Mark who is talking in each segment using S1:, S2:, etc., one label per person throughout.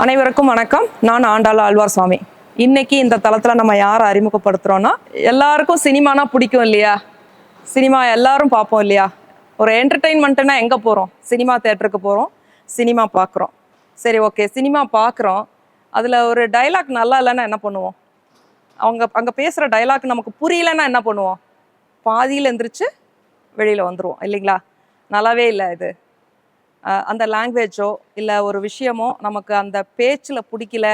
S1: அனைவருக்கும் வணக்கம். நான் ஆண்டாள் ஆழ்வார் சுவாமி இன்னைக்கு இந்த தளத்தில் நம்ம யாரை அறிமுகப்படுத்துகிறோன்னா எல்லாருக்கும் சினிமானா பிடிக்கும் இல்லையா? சினிமா எல்லாரும் பார்ப்போம் இல்லையா? ஒரு என்டர்டெயின்மெண்ட்டுனா எங்கே போகிறோம் சினிமா தேட்டருக்கு போகிறோம் சினிமா பார்க்குறோம். சரி ஓகே. சினிமா பார்க்குறோம். அதில் ஒரு டைலாக் நல்லா இல்லைன்னா என்ன பண்ணுவோம்? அவங்க அங்கே பேசுகிற டைலாக் நமக்கு புரியலன்னா என்ன பண்ணுவோம்? பாதியில் எந்திரிச்சு வெளியில் வந்துடுவோம் இல்லைங்களா? நல்லாவே இல்லை இது. அந்த லாங்குவேஜோ இல்லை ஒரு விஷயமோ நமக்கு அந்த பேச்சில் பிடிக்கல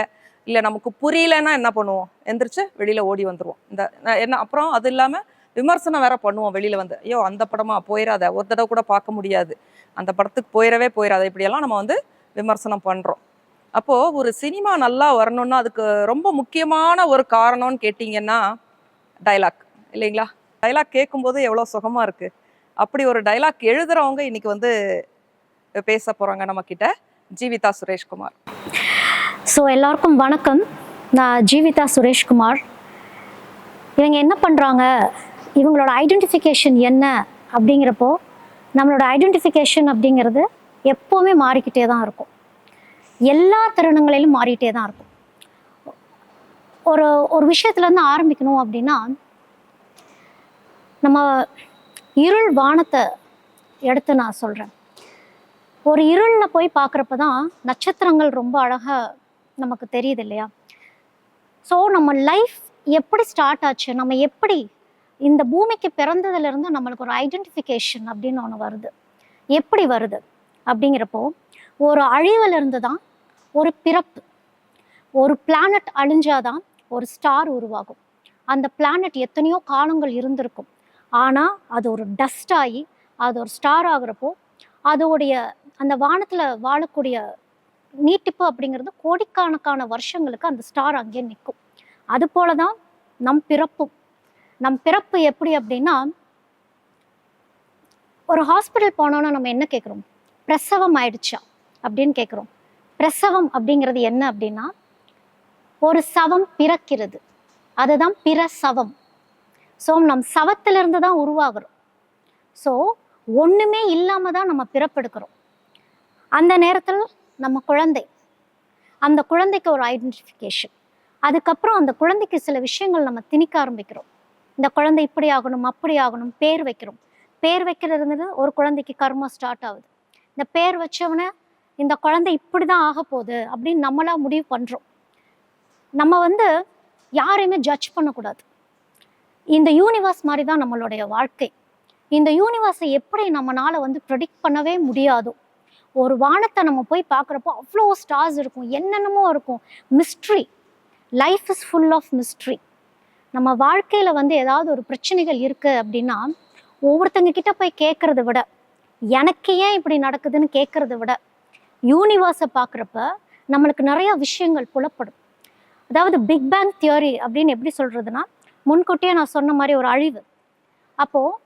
S1: இல்லை நமக்கு புரியலன்னா என்ன பண்ணுவோம்? எந்திரிச்சு வெளியில் ஓடி வந்துடுவோம் இந்த என்ன அப்புறம் அது இல்லாமல் விமர்சனம் வேற பண்ணுவோம் வெளியில் வந்து. ஐயோ அந்த படமா போயிடாத ஒரு தடவை கூட பார்க்க முடியாது. அந்த படத்துக்கு போயிடவே போயிடாத இப்படியெல்லாம் நம்ம வந்து விமர்சனம் பண்ணுறோம் அப்போது ஒரு சினிமா நல்லா வரணும்னா அதுக்கு ரொம்ப முக்கியமான ஒரு காரணம்னு கேட்டிங்கன்னா டைலாக் இல்லைங்களா? டைலாக் கேட்கும்போது எவ்வளோ சுகமாக இருக்குது அப்படி ஒரு டைலாக் எழுதுகிறவங்க இன்னைக்கு வந்து பேச போகிறாங்க நம்மக்கிட்ட ஜீவிதா சுரேஷ்குமார்.
S2: ஸோ எல்லாருக்கும் வணக்கம். நான் ஜீவிதா சுரேஷ்குமார். இவங்க என்ன பண்ணுறாங்க இவங்களோட ஐடென்டிஃபிகேஷன் என்ன அப்படிங்கிறப்போ நம்மளோட ஐடென்டிஃபிகேஷன் அப்படிங்கிறது எப்போவுமே மாறிக்கிட்டே தான் இருக்கும். எல்லா தருணங்களிலும் மாறிக்கிட்டே தான் இருக்கும். ஒரு ஒரு விஷயத்துலேருந்து ஆரம்பிக்கணும் அப்படின்னா நம்ம இருள் வானத்தை எடுத்து நான் சொல்கிறேன் ஒரு இருளில் போய் பார்க்குறப்ப தான் நட்சத்திரங்கள் ரொம்ப அழகாக நமக்கு தெரியுது இல்லையா? ஸோ நம்ம லைஃப் எப்படி ஸ்டார்ட் ஆச்சு? நம்ம எப்படி இந்த பூமிக்கு பிறந்ததுலேருந்து நம்மளுக்கு ஒரு ஐடென்டிஃபிகேஷன் அப்படின்னு ஒன்று வருது. எப்படி வருது? அப்படிங்கிறப்போ ஒரு அழிவிலிருந்து தான் ஒரு பிறப்பு ஒரு பிளானட் அழிஞ்சாதான் ஒரு ஸ்டார் உருவாகும். அந்த பிளானட் எத்தனையோ காலங்கள் இருந்திருக்கும். ஆனால் அது ஒரு டஸ்ட் ஆகி அது ஒரு ஸ்டார் ஆகுறப்போ அதோடைய அந்த வானத்தில் வாழக்கூடிய நீட்டிப்பு அப்படிங்கிறது கோடிக்கணக்கான வருஷங்களுக்கு அந்த ஸ்டார் அங்கே நிற்கும். அது போல தான் நம் பிறப்பும். நம் பிறப்பு எப்படி அப்படின்னா ஒரு ஹாஸ்பிட்டல் போனோன்னா நம்ம என்ன கேட்குறோம் பிரசவம் ஆயிடுச்சா? அப்படின்னு கேட்குறோம் பிரசவம் அப்படிங்கிறது என்ன அப்படின்னா ஒரு சவம் பிறக்கிறது. அதுதான் பிரசவம் ஸோ நம் சவத்திலிருந்து தான் உருவாகிறோம். ஸோ ஒன்றுமே இல்லாமல் தான் நம்ம பிறப்பெடுக்கிறோம். அந்த நேரத்தில் நம்ம குழந்தை அந்த குழந்தைக்கு ஒரு ஐடென்டிஃபிகேஷன் அதுக்கப்புறம் அந்த குழந்தைக்கு சில விஷயங்கள் நம்ம திணிக்க ஆரம்பிக்கிறோம். இந்த குழந்தை இப்படி ஆகணும் அப்படி ஆகணும் பேர் வைக்கிறோம். பேர் வைக்கிறது ஒரு குழந்தைக்கு கர்மம் ஸ்டார்ட் ஆகுது. இந்த பேர் வச்சவன இந்த குழந்தை இப்படி தான் ஆக போகுது அப்படின்னு நம்மளா முடிவு பண்ணுறோம் நம்ம வந்து யாரையுமே ஜட்ஜ் பண்ணக்கூடாது. இந்த யூனிவர்ஸ் மாதிரி தான் நம்மளுடைய வாழ்க்கை. இந்த யூனிவர்ஸை எப்படி நம்மளால் வந்து ப்ரெடிக்ட் பண்ணவே முடியாதோ ஒரு வானத்தை நம்ம போய் பார்க்குறப்போ அவ்வளோ ஸ்டார்ஸ் இருக்கும் என்னென்னமோ இருக்கும். Mystery life is full of mystery நம்ம வாழ்க்கையில் வந்து ஏதாவது ஒரு பிரச்சனைகள் இருக்குது அப்படின்னா ஒவ்வொருத்தங்க கிட்ட போய் கேட்குறத விட எனக்கு ஏன் இப்படி நடக்குதுன்னு கேட்குறத விட யூனிவர்ஸை பார்க்குறப்ப நம்மளுக்கு நிறையா விஷயங்கள் புலப்படும். அதாவது பிக் பேங் தியோரி அப்படின்னு எப்படி சொல்கிறதுனா முன்கூட்டியே நான் சொன்ன மாதிரி ஒரு அழிவு. அப்போது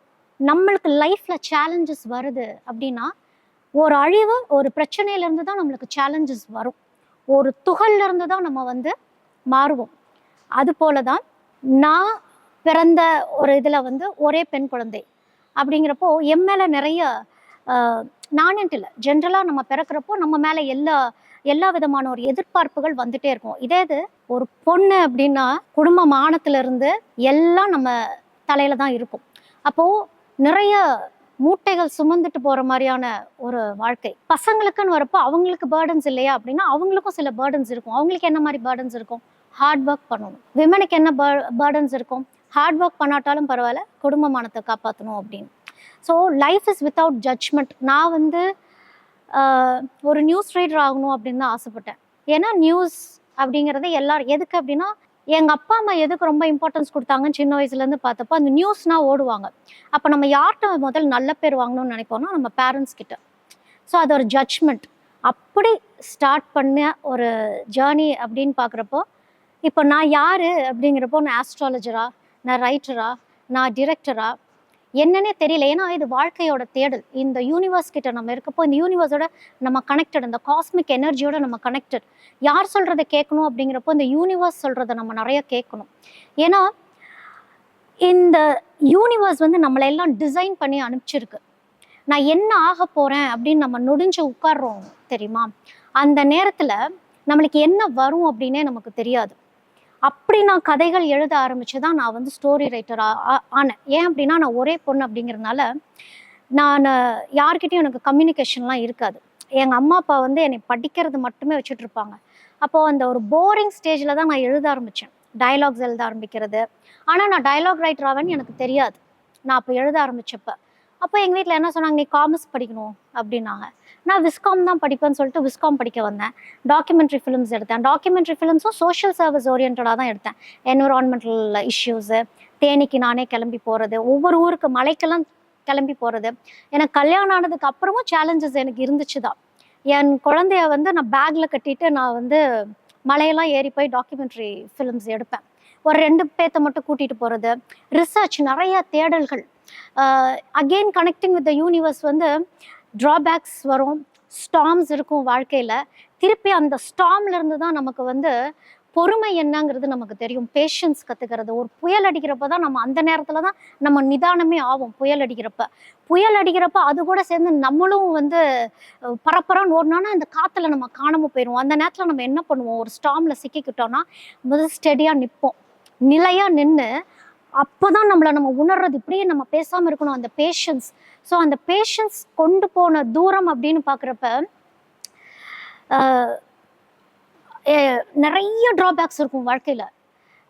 S2: நம்மளுக்கு லைஃப்பில் சேலஞ்சஸ் வருது அப்படின்னா ஒரு அழிவு ஒரு பிரச்சனையிலேருந்து தான் நம்மளுக்கு சேலஞ்சஸ் வரும். ஒரு துகள்லேருந்து தான் நம்ம வந்து மாறுவோம். அது போல தான் நான் பிறந்த ஒரு இதில் வந்து ஒரே பெண் குழந்தை அப்படிங்கிறப்போ என் மேலே நிறைய நானன்ட்டு இல்லை ஜென்ரலாக நம்ம பிறக்கிறப்போ நம்ம மேலே எல்லா எல்லா விதமான ஒரு எதிர்பார்ப்புகள் வந்துட்டே இருக்கும். இதே இது ஒரு பொண்ணு அப்படின்னா குடும்ப மானத்திலிருந்து எல்லாம் நம்ம தலையில தான் இருக்கும். அப்போது நிறைய மூட்டைகள் சுமந்துட்டு போற மாதிரியான ஒரு வாழ்க்கை. பசங்களுக்குன்னு வரப்போ அவங்களுக்கு பேர்டன்ஸ் இல்லையா அப்படின்னா அவங்களுக்கும் சில பேர்டன்ஸ் இருக்கும். அவங்களுக்கு என்ன மாதிரி பேர்டன்ஸ் இருக்கும்? ஹார்ட் ஒர்க் பண்ணணும். விமனுக்கு என்ன பேர்டன்ஸ் இருக்கும்? ஹார்ட் ஒர்க் பண்ணாட்டாலும் பரவாயில்ல குடும்பமானத்தை காப்பாற்றணும் அப்படின்னு. So life is without judgement நான் வந்து ஒரு நியூஸ் ரீடர் ஆகணும் அப்படின்னு தான் ஆசைப்பட்டேன். ஏன்னா நியூஸ் அப்படிங்கிறது எல்லாரும் எதுக்கு அப்படின்னா எங்கள் அப்பா அம்மா எதுக்கு ரொம்ப இம்பார்ட்டன்ஸ் கொடுத்தாங்கன்னு சின்ன வயசுலேருந்து பார்த்தப்போ அந்த நியூஸ்னால் ஓடுவாங்க. அப்போ நம்ம யார்கிட்ட முதல் நல்ல பேர் வாங்கணும்னு நினைப்போம்னா நம்ம பேரண்ட்ஸ் கிட்ட. ஸோ அது ஒரு ஜட்ஜ்மெண்ட் அப்படி ஸ்டார்ட் பண்ண ஒரு ஜேர்னி அப்படின்னு பார்க்குறப்போ இப்போ நான் யார் அப்படிங்கிறப்போ நான் ஆஸ்ட்ராலஜரா நான் ரைட்டரா நான் டிரெக்டரா என்னன்னே தெரியல. ஏன்னா இது வாழ்க்கையோட தேடல். இந்த யூனிவர்ஸ் கிட்ட நம்ம இருக்கப்போ இந்த யூனிவர்ஸோட நம்ம கனெக்டட் இந்த காஸ்மிக் எனர்ஜியோட நம்ம கனெக்டட் யார் சொல்கிறத கேட்கணும் அப்படிங்கிறப்போ இந்த யூனிவர்ஸ் சொல்கிறத நம்ம நிறைய கேட்கணும். ஏன்னா இந்த யூனிவர்ஸ் வந்து நம்மளை எல்லாம் டிசைன் பண்ணி அனுப்பிச்சிருக்கு. நான் என்ன ஆக போகிறேன் அப்படின்னு நம்ம நொடிஞ்சு உட்கார்றோம் தெரியுமா? அந்த நேரத்தில் நம்மளுக்கு என்ன வரும் அப்படின்னே நமக்கு தெரியாது. அப்படி நான் கதைகள் எழுத ஆரம்பிச்சு தான் நான் வந்து ஸ்டோரி ரைட்டர் ஆனேன். ஏன் அப்படின்னா நான் ஒரே பொண்ணு அப்படிங்கிறதுனால நான் யார்கிட்டையும் எனக்கு கம்யூனிகேஷன்லாம் இருக்காது. எங்கள் அம்மா அப்பா வந்து என்னை படிக்கிறது மட்டுமே வச்சுட்டு இருப்பாங்க. அப்போது அந்த ஒரு போரிங் ஸ்டேஜில் தான் நான் எழுத ஆரம்பித்தேன் டைலாக்ஸ் எழுத ஆரம்பிக்கிறது. ஆனால் நான் டைலாக் ரைட்டர் ஆவேன்னு எனக்கு தெரியாது. நான் அப்போ எழுத ஆரம்பித்தப்போ அப்போ எங்கள் வீட்டில் என்ன சொன்னாங்க நீ காமர்ஸ் படிக்கணும் அப்படின்னாங்க. நான் விஸ்காம் தான் படிப்பேன்னு சொல்லிட்டு விஸ்காம் படிக்க வந்தேன். டாக்குமெண்ட்ரி ஃபிலிம்ஸ் எடுத்தேன். டாக்குமெண்ட்ரி ஃபிலிம்ஸும் சோஷியல் சர்வீஸ் ஓரியன்டாக தான் எடுத்தேன். என்விரான்மெண்டல் இஷ்யூஸு தேனிக்கு நானே கிளம்பி போகிறது ஒவ்வொரு ஊருக்கு மலைக்கெல்லாம் கிளம்பி போகிறது எனக்கு கல்யாணம் ஆனதுக்கு அப்புறமும் சேலஞ்சஸ் எனக்கு இருந்துச்சு தான். என் குழந்தைய வந்து நான் பேக்கில் கட்டிட்டு நான் வந்து மலையெல்லாம் ஏறி போய் டாக்குமெண்ட்ரி ஃபிலிம்ஸ் எடுப்பேன். ஒரு ரெண்டு பேர்த்த மட்டும் கூட்டிகிட்டு போகிறது ரிசர்ச் நிறைய தேடல்கள். Again connecting with the universe வந்து ட்ராபேக்ஸ் வரும் ஸ்டாம்ஸ் இருக்கும் வாழ்க்கையில். திருப்பி அந்த ஸ்டாம்லேருந்து தான் நமக்கு வந்து பொறுமை என்னங்கிறது நமக்கு தெரியும். பேஷன்ஸ் கற்றுக்கிறது ஒரு புயல் அடிக்கிறப்ப தான் நம்ம அந்த நேரத்தில் தான் நம்ம நிதானமே ஆகும் புயல் அடிக்கிறப்ப. புயல் அடிக்கிறப்ப அது கூட சேர்ந்து நம்மளும் வந்து அஹ், பரப்பரன்னு ஓடனோன்னா அந்த காற்றுல நம்ம காணாமல் போயிடுவோம் அந்த நேரத்தில் நம்ம என்ன பண்ணுவோம்? ஒரு ஸ்டாமில் சிக்கிக்கிட்டோம்னா முதல் ஸ்டெடியாக நிற்போம் நிலையாக நின்று அப்போ தான் நம்மளை நம்ம உணர்றது. இப்படியே நம்ம பேசாமல் இருக்கணும். அந்த பேஷன்ஸ் ஸோ அந்த பேஷன்ஸ் கொண்டு போன தூரம் அப்படின்னு பார்க்குறப்ப நிறைய ட்ராபேக்ஸ் இருக்கும் வாழ்க்கையில்.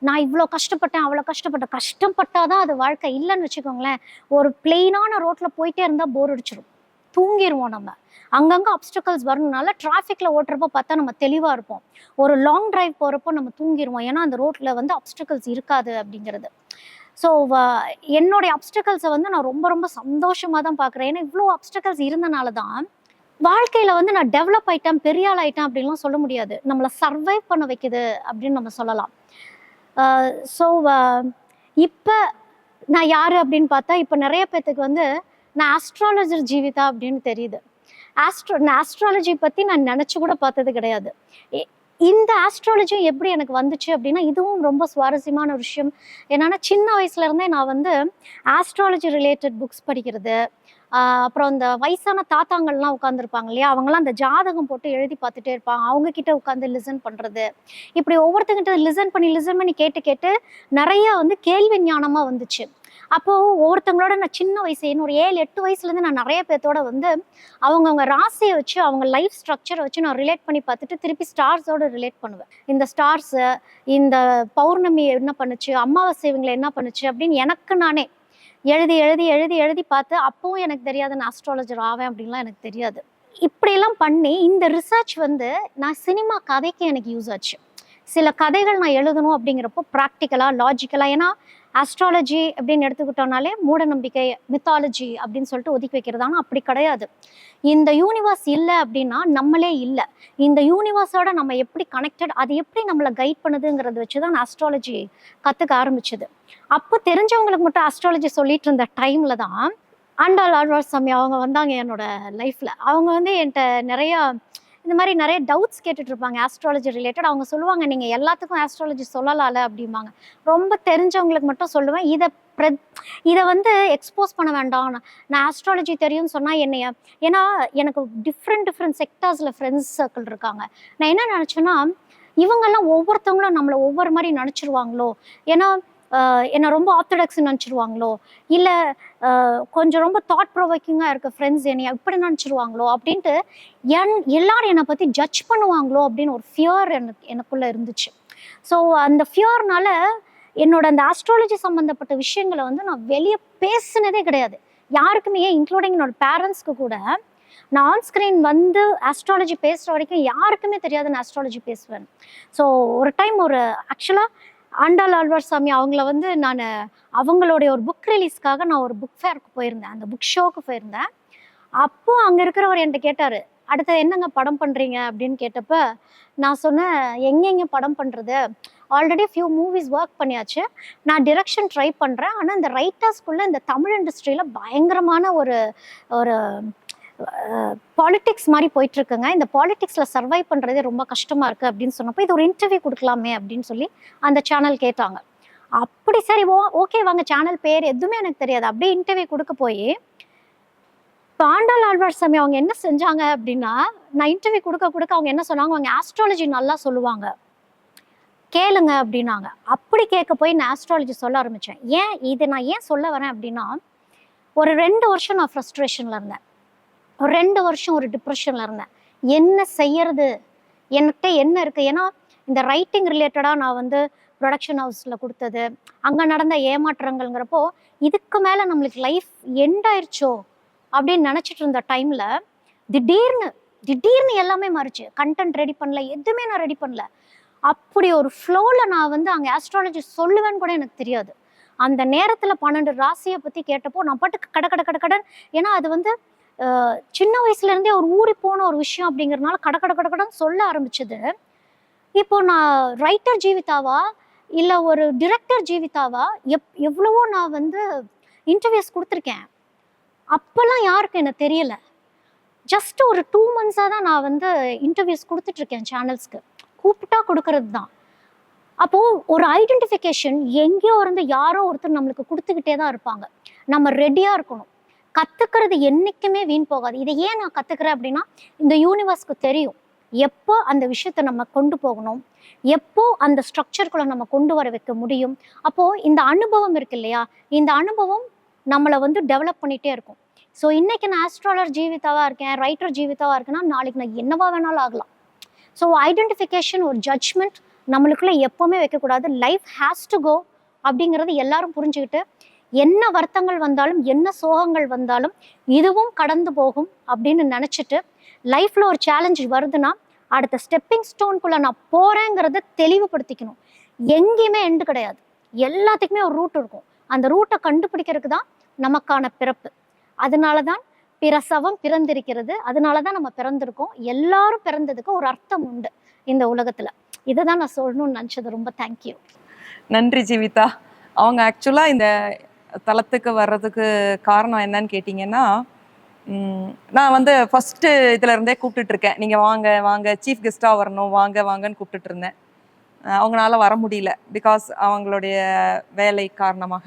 S2: நான் இவ்வளோ கஷ்டப்பட்டேன் அவ்வளோ கஷ்டப்பட்டேன். கஷ்டப்பட்டாதான் அது வாழ்க்கை இல்லைன்னு வச்சுக்கோங்களேன். ஒரு பிளெயினான ரோட்டில் போயிட்டே இருந்தால் போர் அடிச்சிடும் தூங்கிடுவோம் நம்ம. அங்கங்கே அப்டக்கல்ஸ் வரணுனால டிராஃபிக்கில் ஓட்டுறப்போ பார்த்தா நம்ம தெளிவாக இருப்போம். ஒரு லாங் டிரைவ் போகிறப்போ நம்ம தூங்கிடுவோம் ஏன்னா அந்த ரோட்டில் வந்து அப்டக்கல்ஸ் இருக்காது அப்படிங்கிறது. ஸோ என்னுடைய அப்டக்கல்ஸை வந்து நான் ரொம்ப ரொம்ப சந்தோஷமாக தான் பார்க்குறேன். ஏன்னா இவ்வளோ அப்டக்கல்ஸ் இருந்தனால தான் வாழ்க்கையில் வந்து நான் டெவலப் ஆயிட்டேன் பெரிய ஆள் ஆயிட்டேன் அப்படின்லாம் சொல்ல முடியாது. நம்மளை சர்வைவ் பண்ண வைக்குது அப்படின்னு நம்ம சொல்லலாம். ஸோ இப்போ நான் யார் அப்படின்னு பார்த்தா இப்போ நிறைய பேர்த்துக்கு வந்து நான் ஆஸ்ட்ராலஜர் ஜீவிதா அப்படின்னு தெரியுது. ஆஸ்ட்ரோ நான் ஆஸ்ட்ராலஜி பற்றி நான் நினச்சி கூட பார்த்தது கிடையாது. இந்த ஆஸ்ட்ராலஜி எப்படி எனக்கு வந்துச்சு அப்படின்னா இதுவும் ரொம்ப சுவாரஸ்யமான ஒரு விஷயம். என்னன்னா சின்ன வயசுல இருந்தே நான் வந்து ஆஸ்ட்ராலஜி ரிலேட்டட் புக்ஸ் படிக்கிறது அப்புறம் இந்த வயசான தாத்தாங்கள்லாம் உட்காந்துருப்பாங்க இல்லையா அவங்களாம் அந்த ஜாதகம் போட்டு எழுதி பார்த்துட்டே இருப்பாங்க. அவங்க கிட்ட உட்காந்து லிசன் பண்ணுறது இப்படி ஒவ்வொருத்தங்கிட்ட லிசன் பண்ணி லிசன் பண்ணி கேட்டு கேட்டு நிறைய வந்து கேள்வி ஞானமாக வந்துச்சு. அப்போது ஒவ்வொருத்தங்களோட நான் சின்ன வயசு என்னோட ஏழு எட்டு வயசுலேருந்து நான் நிறைய பேர்த்தோட வந்து அவங்கவுங்க ராசியை வச்சு அவங்க லைஃப் ஸ்ட்ரக்சரை வச்சு நான் ரிலேட் பண்ணி பார்த்துட்டு திருப்பி ஸ்டார்ஸோடு ரிலேட் பண்ணுவேன். இந்த ஸ்டார்ஸு இந்த பௌர்ணமி என்ன பண்ணுச்சு அமாவாசை இவங்களை என்ன பண்ணுச்சு அப்படின்னு எனக்கு நானே எழுதி எழுதி எழுதி எழுதி பார்த்து அப்பவும் எனக்கு தெரியாது நான் அஸ்ட்ராலஜர் ஆவேன் அப்படின்லாம் எனக்கு தெரியாது. இப்படியெல்லாம் பண்ணி இந்த ரிசர்ச் வந்து நான் சினிமா கதைக்கு எனக்கு யூஸ் ஆச்சு. சில கதைகள் நான் எழுதணும் அப்படிங்கிறப்போ ப்ராக்டிக்கலாக லாஜிக்கலாக ஏன்னா ஆஸ்ட்ராலஜி அப்படின்னு எடுத்துக்கிட்டோம்னாலே மூட நம்பிக்கை மித்தாலஜி அப்படின்னு சொல்லிட்டு ஒதுக்கி வைக்கிறது ஆனால் அப்படி கிடையாது. இந்த யூனிவர்ஸ் இல்லை அப்படின்னா நம்மளே இல்லை. இந்த யூனிவர்ஸோட நம்ம எப்படி கனெக்டட் அது எப்படி நம்மளை கைட் பண்ணுதுங்கிறத வச்சு தான் ஆஸ்ட்ராலஜி கற்றுக்க ஆரம்பிச்சது. அப்போ தெரிஞ்சவங்களுக்கு மட்டும் ஆஸ்ட்ராலஜி சொல்லிட்டு இருந்த டைமில் தான் ஆண்டாள் ஆழ்வார் சாமி அவங்க வந்தாங்க என்னோட லைஃப்பில் அவங்க வந்து என்கிட்ட நிறையா இந்த மாதிரி நிறைய டவுட்ஸ் கேட்டுட்டு இருப்பாங்க ஆஸ்ட்ராலஜி ரிலேட்டட் அவங்க சொல்லுவாங்க நீங்கள் எல்லாத்துக்கும் ஆஸ்ட்ராலஜி சொல்லலாம்ல அப்படிம்பாங்க. ரொம்ப தெரிஞ்சவங்களுக்கு மட்டும் சொல்லுவேன் இதை ப்ர இதை வந்து எக்ஸ்போஸ் பண்ண வேண்டாம். நான் நான் ஆஸ்ட்ராலஜி தெரியும்னு சொன்னால் என்னைய ஏன்னா எனக்கு டிஃப்ரெண்ட் டிஃப்ரெண்ட் செக்டார்ஸில் ஃப்ரெண்ட்ஸ் சர்க்கிள் இருக்காங்க. நான் என்ன நினச்சேன்னா இவங்கெல்லாம் ஒவ்வொருத்தவங்களும் நம்மளை ஒவ்வொரு மாதிரி நினச்சிருவாங்களோ? ஏன்னா என்னை ரொம்ப ஆர்த்தடாக்ஸ் நினச்சிருவாங்களோ? இல்லை கொஞ்சம் ரொம்ப தாட் ப்ரொவைக்கிங்காக இருக்க ஃப்ரெண்ட்ஸ் என்னை இப்படி நினச்சிருவாங்களோ? அப்படின்ட்டு என் எல்லாரும் என்னை பற்றி ஜட்ஜ் பண்ணுவாங்களோ? அப்படின்னு ஒரு ஃபியர் எனக்கு எனக்குள்ளே இருந்துச்சு. ஸோ அந்த ஃபியர்னால என்னோட அந்த ஆஸ்ட்ராலஜி சம்மந்தப்பட்ட விஷயங்களை வந்து நான் வெளியே பேசினதே கிடையாது. யாருக்குமே இன்க்ளூடிங் என்னோட பேரண்ட்ஸ்க்கு கூட நான் ஆன்ஸ்க்ரீன் வந்து ஆஸ்ட்ராலஜி பேசுகிற வரைக்கும் யாருக்குமே தெரியாது நான் ஆஸ்ட்ராலஜி பேசுவேன். ஸோ ஒரு டைம் ஒரு ஆக்சுவலாக ஆண்டாள் ஆழ்வார் சாமி அவங்கள வந்து நான் அவங்களுடைய ஒரு புக் ரிலீஸ்க்காக நான் ஒரு புக் ஃபேருக்கு போயிருந்தேன். அந்த புக் ஷோக்கு போயிருந்தேன். அப்போ அங்கே இருக்கிறவர் என்கிட்ட கேட்டார் அடுத்து என்னங்க படம் பண்ணுறீங்க அப்படின்னு கேட்டப்ப நான் சொன்னேன் எங்கெங்க படம் பண்ணுறது ஆல்ரெடி ஃபியூ மூவிஸ் ஒர்க் பண்ணியாச்சு. நான் டிரெக்ஷன் ட்ரை பண்ணுறேன் ஆனால் இந்த ரைட்டர்ஸ்குள்ளே இந்த தமிழ் இண்டஸ்ட்ரியில் பயங்கரமான ஒரு ஒரு பாலிடிக்ஸ் மாதிரி போயிட்டு இருக்குங்க இந்த பாலிடிக்ஸில் சர்வைவ் பண்ணுறதே ரொம்ப கஷ்டமாக இருக்குது அப்படின்னு சொன்னப்போ இது ஒரு இன்டர்வியூ கொடுக்கலாமே அப்படின்னு சொல்லி அந்த சேனல் கேட்டாங்க. அப்படி சரி ஓ ஓகே வாங்க சேனல் பேர் எதுவுமே எனக்கு தெரியாது. அப்படியே இன்டர்வியூ கொடுக்க போய் பாண்டால் ஆழ்வார் சாமி அவங்க என்ன செஞ்சாங்க அப்படின்னா நான் இன்டர்வியூ கொடுக்க கொடுக்க அவங்க என்ன சொன்னாங்க? அவங்க ஆஸ்ட்ராலஜி நல்லா சொல்லுவாங்க. கேளுங்க அப்படின்னாங்க. அப்படி கேட்க போய் நான் ஆஸ்ட்ராலஜி சொல்ல ஆரம்பித்தேன் ஏன் இது நான் ஏன் சொல்ல வரேன் அப்படின்னா ஒரு ரெண்டு வருஷம் நான் ஃப்ரஸ்ட்ரேஷனில் இருந்தேன். ஒரு ரெண்டு வருஷம் ஒரு டிப்ரெஷனில் இருந்தேன். என்ன செய்யறது? என்கிட்ட என்ன இருக்குது ஏன்னா இந்த ரைட்டிங் ரிலேட்டடாக நான் வந்து ப்ரொடக்ஷன் ஹவுஸில் கொடுத்தது. அங்கே நடந்த ஏமாற்றங்கள்ங்கிறப்போ இதுக்கு மேலே நம்மளுக்கு லைஃப் எண்ட் ஆயிடுச்சோ அப்படின்னு நினச்சிட்டு இருந்த டைமில் திடீர்னு திடீர்னு எல்லாமே மாறிச்சு. கண்டென்ட் ரெடி பண்ணல. எதுவுமே நான் ரெடி பண்ணல. அப்படி ஒரு ஃப்ளோவில் நான் வந்து அங்கே ஆஸ்ட்ராலஜி சொல்லுவேன்னு கூட எனக்கு தெரியாது. அந்த நேரத்தில் பன்னெண்டு ராசியை பற்றி கேட்டப்போ நான் பாட்டுக்கு கட கட கட கடன். ஏன்னா அது வந்து சின்ன வயசுலேருந்தே ஒரு ஊறி போன ஒரு விஷயம் அப்படிங்கிறதுனால கட கட கட சொல்ல ஆரம்பிச்சது. இப்போ நான் ரைட்டர் ஜீவிதாவா? இல்லை ஒரு டிரெக்டர் ஜீவிதாவா? எப் எவ்வளவோ நான் வந்து இன்டர்வியூஸ் கொடுத்துருக்கேன். அப்போல்லாம் யாருக்கும் எனக்கு தெரியலை. ஜஸ்ட் ஒரு டூ மந்த்ஸாக தான் நான் வந்து இன்டர்வியூஸ் கொடுத்துட்ருக்கேன் சேனல்ஸ்க்கு கூப்பிட்டா கொடுக்கறது தான் அப்போது ஒரு ஐடென்டிஃபிகேஷன் எங்கேயோ இருந்து யாரோ ஒருத்தர் நம்மளுக்கு கொடுத்துக்கிட்டே தான் இருப்பாங்க. நம்ம ரெடியாக இருக்கணும். கற்றுக்கிறது என்றைக்குமே வீண் போகாது. இதை ஏன் நான் கற்றுக்கிறேன் அப்படின்னா இந்த யூனிவர்ஸ்க்கு தெரியும். எப்போ அந்த விஷயத்தை நம்ம கொண்டு போகணும்? எப்போ அந்த ஸ்ட்ரக்சருக்குள்ள நம்ம கொண்டு வர வைக்க முடியும்? அப்போது இந்த அனுபவம் இருக்கு இல்லையா? இந்த அனுபவம் நம்மளை வந்து டெவலப் பண்ணிகிட்டே இருக்கும். ஸோ இன்னைக்கு நான் ஆஸ்ட்ராலர் ஜீவிதாவாக இருக்கேன் ரைட்டர் ஜீவிதாவாக இருக்கேன்னா நாளைக்கு நான் என்னவா வேணாலும் ஆகலாம். ஸோ ஐடென்டிஃபிகேஷன் ஒரு ஜட்ஜ்மெண்ட் நம்மளுக்குள்ள எப்போவுமே வைக்கக்கூடாது. லைஃப் ஹேஸ் டு கோ அப்படிங்கிறது எல்லாரும் புரிஞ்சுக்கிட்டு என்ன வருத்தங்கள் வந்தாலும் என்ன சோகங்கள் வந்தாலும் இதுவும் கடந்து போகும் அப்படின்னு நினச்சிட்டு லைஃப்பில் ஒரு சேலஞ்ச் வருதுன்னா அடுத்த ஸ்டெப்பிங் ஸ்டோனுக்குள்ளே நான் போகிறேங்கிறத தெளிவுபடுத்திக்கணும். எங்கேயுமே எண்டு கிடையாது. எல்லாத்துக்குமே ஒரு ரூட் இருக்கும். அந்த ரூட்டை கண்டுபிடிக்கிறதுக்கு தான் நமக்கான பிறப்பு. அதனால தான் பிரசவம் பிறந்திருக்கிறது. அதனால தான் நம்ம பிறந்திருக்கோம். எல்லாரும் பிறந்ததுக்கு ஒரு அர்த்தம் உண்டு இந்த உலகத்தில். இதை தான் நான் சொல்லணும்னு நினச்சது. ரொம்ப தேங்க்யூ
S1: நன்றி ஜீவிதா. அவங்க ஆக்சுவலாக இந்த தளத்துக்கு வர்றதுக்கு காரணம் என்னன்னு கேட்டிங்கன்னா நான் வந்து ஃபஸ்ட்டு இதில் இருந்தே கூப்பிட்டுட்டு இருக்கேன் நீங்கள் வாங்க வாங்க சீஃப் கெஸ்ட்டாக வரணும் வாங்க வாங்கன்னு கூப்பிட்டுட்டு இருந்தேன் அவங்களால வர முடியல. பிகாஸ் அவங்களுடைய வேலை காரணமாக.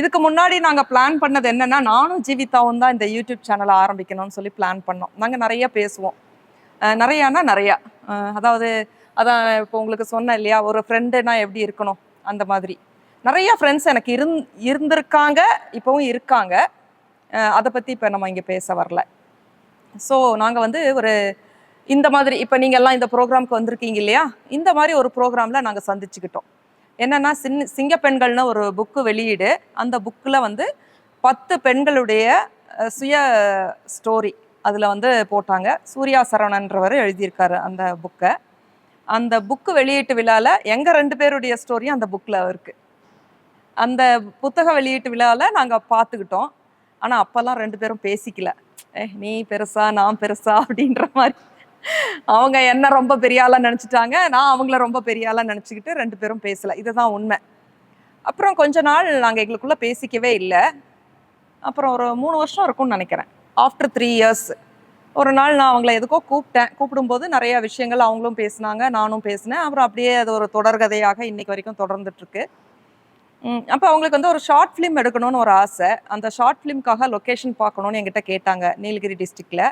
S1: இதுக்கு முன்னாடி நாங்கள் பிளான் பண்ணது என்னென்னா நானும் ஜீவிதாவும் தான் இந்த யூடியூப் சேனலை ஆரம்பிக்கணும்னு சொல்லி பிளான் பண்ணோம். நாங்கள் நிறைய பேசுவோம். நிறையானா நிறையா. அதாவது அதான் இப்போ உங்களுக்கு சொன்னேன் இல்லையா ஒரு ஃப்ரெண்டுனா எப்படி இருக்கணும்? அந்த மாதிரி. நிறைய ஃப்ரெண்ட்ஸ் எனக்கு இருந் இருந்திருக்காங்க இப்போவும் இருக்காங்க. அதை பற்றி இப்போ நம்ம இங்கே பேச வரல. ஸோ நாங்கள் வந்து ஒரு இந்த மாதிரி இப்போ எல்லாம் இந்த ப்ரோக்ராம்க்கு வந்திருக்கீங்க இல்லையா? இந்த மாதிரி ஒரு ப்ரோக்ராமில் நாங்கள் சந்திச்சுக்கிட்டோம். என்னன்னா சின்ன சிங்க பெண்கள்னு ஒரு புக்கு வெளியீடு. அந்த புக்கில் வந்து பத்து பெண்களுடைய சுய ஸ்டோரி அதில் வந்து போட்டாங்க. சூர்யா சரவணன்றவர் எழுதியிருக்காரு அந்த புக்கை அந்த புக்கு வெளியீட்டு விழாவில் எங்கள் ரெண்டு பேருடைய ஸ்டோரியும் அந்த புக்கில் இருக்குது அந்த புத்தக வெளியீட்டு விழாவில் நாங்கள் பார்த்துக்கிட்டோம் ஆனால் அப்போல்லாம் ரெண்டு பேரும் பேசிக்கல. ஏ நீ பெருசா நான் பெருசா அப்படின்ற மாதிரி. அவங்க என்ன ரொம்ப பெரிய ஆளாக நினச்சிட்டாங்க நான் அவங்கள ரொம்ப பெரிய ஆளாக நினச்சிக்கிட்டு ரெண்டு பேரும் பேசலை. இதுதான் உண்மை. அப்புறம் கொஞ்ச நாள் நாங்கள் எங்களுக்குள்ளே பேசிக்கவே இல்லை. அப்புறம் ஒரு மூணு வருஷம் இருக்கும்னு நினைக்கிறேன். ஆஃப்டர் த்ரீ இயர்ஸ் ஒரு நாள் நான் அவங்கள எதுக்கோ கூப்பிட்டேன். கூப்பிடும்போது நிறைய விஷயங்கள் அவங்களும் பேசினாங்க நானும் பேசினேன். அப்புறம் அப்படியே அது ஒரு தொடர்கதையாக இன்னைக்கு வரைக்கும் தொடர்ந்துட்டுருக்கு அப்போ அவங்களுக்கு வந்து ஒரு ஷார்ட் ஃபிலிம் எடுக்கணும்னு ஒரு ஆசை. அந்த ஷார்ட் ஃபிலிம்காக லொக்கேஷன் பார்க்கணும்னு எங்கிட்ட கேட்டாங்க நீலகிரி டிஸ்ட்ரிக்டில்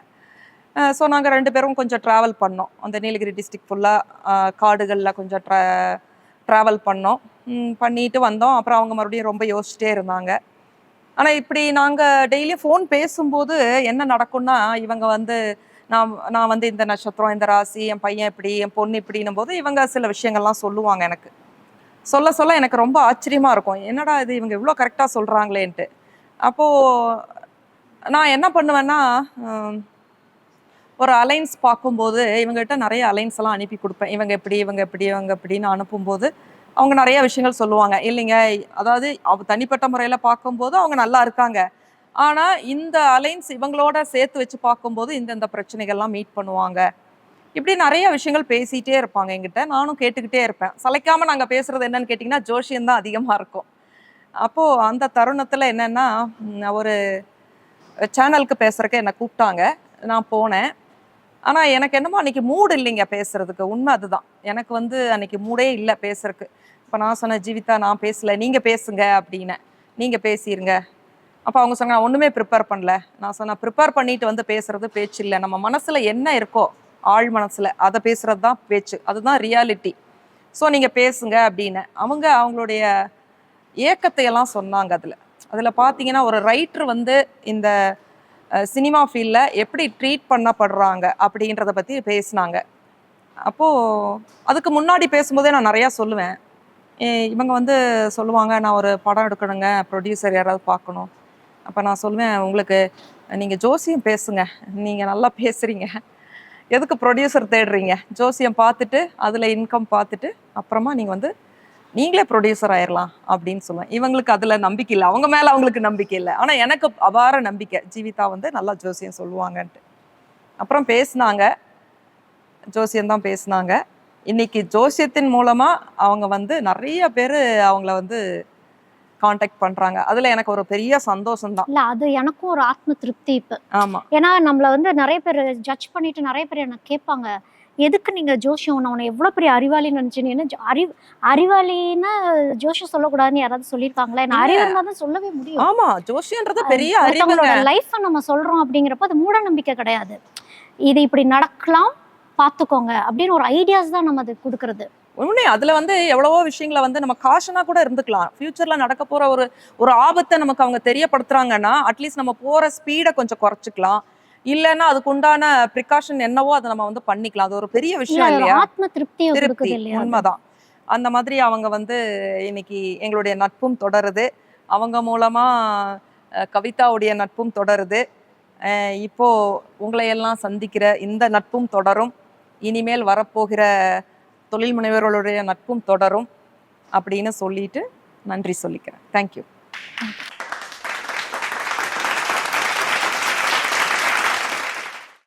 S1: ஸோ நாங்கள் ரெண்டு பேரும் கொஞ்சம் ட்ராவல் பண்ணோம். அந்த நீலகிரி டிஸ்ட்ரிக் ஃபுல்லாக காடுகளில் கொஞ்சம் ட்ரா ட்ராவல் பண்ணோம். பண்ணிட்டு வந்தோம். அப்புறம் அவங்க மறுபடியும் ரொம்ப யோசிச்சிட்டே இருந்தாங்க. ஆனால் இப்படி நாங்கள் டெய்லியும் ஃபோன் பேசும்போது என்ன நடக்கும்னா இவங்க வந்து நான் நான் வந்து இந்த நட்சத்திரம் இந்த ராசி என் பையன் இப்படி என் பொண்ணு இப்படின்னும் போது இவங்க சில விஷயங்கள்லாம் சொல்லுவாங்க எனக்கு. சொல்ல சொல்ல எனக்கு ரொம்ப ஆச்சரியமாக இருக்கும். என்னடா இது இவங்க இவ்வளோ கரெக்டாக சொல்கிறாங்களேன்ட்டு அப்போது நான் என்ன பண்ணுவேன்னா ஒரு அலைன்ஸ் பார்க்கும்போது இவங்ககிட்ட நிறைய அலைன்ஸ் எல்லாம் அனுப்பி கொடுப்பேன். இவங்க எப்படி இவங்க எப்படி இவங்க எப்படின்னு அனுப்பும்போது அவங்க நிறைய விஷயங்கள் சொல்லுவாங்க. இல்லைங்க அதாவது அவ தனிப்பட்ட முறையில் பார்க்கும்போது அவங்க நல்லா இருக்காங்க. ஆனால் இந்த அலைன்ஸ் இவங்களோட சேர்த்து வச்சு பார்க்கும்போது இந்தந்த பிரச்சனைகள்லாம் மீட் பண்ணுவாங்க. இப்படி நிறைய விஷயங்கள் பேசிகிட்டே இருப்பாங்க எங்கிட்ட நானும் கேட்டுக்கிட்டே இருப்பேன். சளைக்காமல் நாங்கள் பேசுகிறது என்னன்னு கேட்டிங்கன்னா ஜோஷியம் தான் அதிகமாக இருக்கும். அப்போது அந்த தருணத்தில் என்னென்னா ஒரு சேனலுக்கு பேசுகிறக்கு என்னை கூப்பிட்டாங்க. நான் போனேன். ஆனால் எனக்கு என்னமோ அன்றைக்கி மூடு இல்லைங்க பேசுகிறதுக்கு உண்மை அதுதான். எனக்கு வந்து அன்றைக்கி மூடே இல்லை பேசுகிறதுக்கு இப்போ நான் சொன்னேன் ஜீவிதா நான் பேசலை. நீங்கள் பேசுங்க அப்படின்னேன் நீங்கள் பேசிடுங்க அப்போ அவங்க சொன்னாங்க "நான் ப்ரிப்பேர் பண்ணல. நான் சொன்னேன் ப்ரிப்பேர் பண்ணிட்டு வந்து பேசுகிறது பேச்சு இல்லை. நம்ம மனசில் என்ன இருக்கோ ஆழ் மனசில் அதை பேசுகிறது தான் பேச்சு. அதுதான் ரியாலிட்டி ஸோ நீங்கள் பேசுங்க அப்படின்னு. அவங்க அவங்களுடைய ஏக்கத்தை எல்லாம் சொன்னாங்க அதில். அதில் பார்த்தீங்கன்னா ஒரு ரைட்டர் வந்து இந்த சினிமா ஃபீல்டில் எப்படி ட்ரீட் பண்ணப்படுறாங்க அப்படின்றத பற்றி பேசினாங்க. அப்போது அதுக்கு முன்னாடி பேசும்போதே நான் நிறையா சொல்லுவேன். இவங்க வந்து சொல்லுவாங்க நான் ஒரு படம் எடுக்கணுங்க ப்ரொடியூசர் யாராவது பார்க்கணும். அப்போ நான் சொல்லுவேன் உங்களுக்கு நீங்கள் ஜோசியம் பேசுங்க. நீங்கள் நல்லா பேசுகிறீங்க எதுக்கு ப்ரொடியூசர் தேடுறீங்க? ஜோசியம் பார்த்துட்டு அதில் இன்கம் பார்த்துட்டு அப்புறமா நீங்கள் வந்து நீங்களே ப்ரொடியூசர் ஆயிடலாம் அப்படின்னு சொல்லுவேன். இவங்களுக்கு அதில் நம்பிக்கை இல்லை. அவங்க மேலே அவங்களுக்கு நம்பிக்கை இல்லை. ஆனால் எனக்கு அபார நம்பிக்கை. ஜீவிதா வந்து நல்லா ஜோசியம் சொல்லுவாங்கன்ட்டு. அப்புறம் பேசினாங்க. ஜோசியம் தான் பேசினாங்க. இன்னைக்கு ஜோசியத்தின் மூலமாக அவங்க வந்து நிறைய பேர் அவங்கள வந்து காண்டாக்ட் பண்றாங்க. அதுல எனக்கு ஒரு பெரிய சந்தோஷம் தான்
S2: இல்ல அது எனக்கும் ஒரு ஆத்ம திருப்தி இப்ப.
S1: ஆமா.
S2: ஏன்னா நம்மள வந்து நிறைய பேர் ஜட்ஜ் பண்ணிட்டு நிறைய பேர் என்ன கேட்பாங்க. எதுக்கு நீங்க ஜோஷியம் நான் உன்னை எவ்வளவு பெரிய அறிவாளின்னு என்ன ஜோ- அறி அறிவாளின்னா ஜோஷியம் சொல்லக்கூடாதுன்னு யாராவது சொல்லியிருக்காங்களா? நான். அறிவு இருந்தா தான் சொல்லவே முடியும்.
S1: ஆமா ஜோசியன்றது பெரிய அறிவுங்க.
S2: ஒருத்தவங்களோட லைஃப்பை நம்ம சொல்றோம் அப்படிங்கிறப்ப அது மூட நம்பிக்கை கிடையாது. இது இப்படி நடக்கலாம் பாத்துக்கோங்க அப்படின்னு ஒரு ஐடியாஸ் தான் நம்ம அது கொடுக்கறது.
S1: உண்மை அதுல வந்து எவ்வளவோ விஷயங்களை வந்து நம்ம காஷனா கூட இருந்துக்கலாம். ஃபியூச்சர்ல நடக்க போற ஒரு ஒரு ஆபத்தை நமக்கு அவங்க தெரியப்படுத்துறாங்கன்னா அட்லீஸ்ட் நம்ம போற ஸ்பீடை கொஞ்சம் குறைச்சிக்கலாம். இல்லைன்னா அதுக்கு உண்டான ப்ரிகாஷன் என்னவோ அதை நம்ம வந்து பண்ணிக்கலாம். அது ஒரு பெரிய விஷயம் இல்லையா?
S2: ஆத்ம
S1: திருப்தி
S2: அது?
S1: உண்மைதான். அந்த மாதிரி அவங்க வந்து இன்னைக்கு எங்களுடைய நட்பும் தொடருது. அவங்க மூலமா அஹ், கவிதாவுடைய நட்பும் தொடருது. அஹ், இப்போ உங்களை எல்லாம் சந்திக்கிற இந்த நட்பும் தொடரும். இனிமேல் வரப்போகிற தொழில் முனைவர்களுடைய நட்பும் தொடரும் அப்படின்னு சொல்லிட்டு நன்றி சொல்லிக்கிறேன். தேங்க்யூ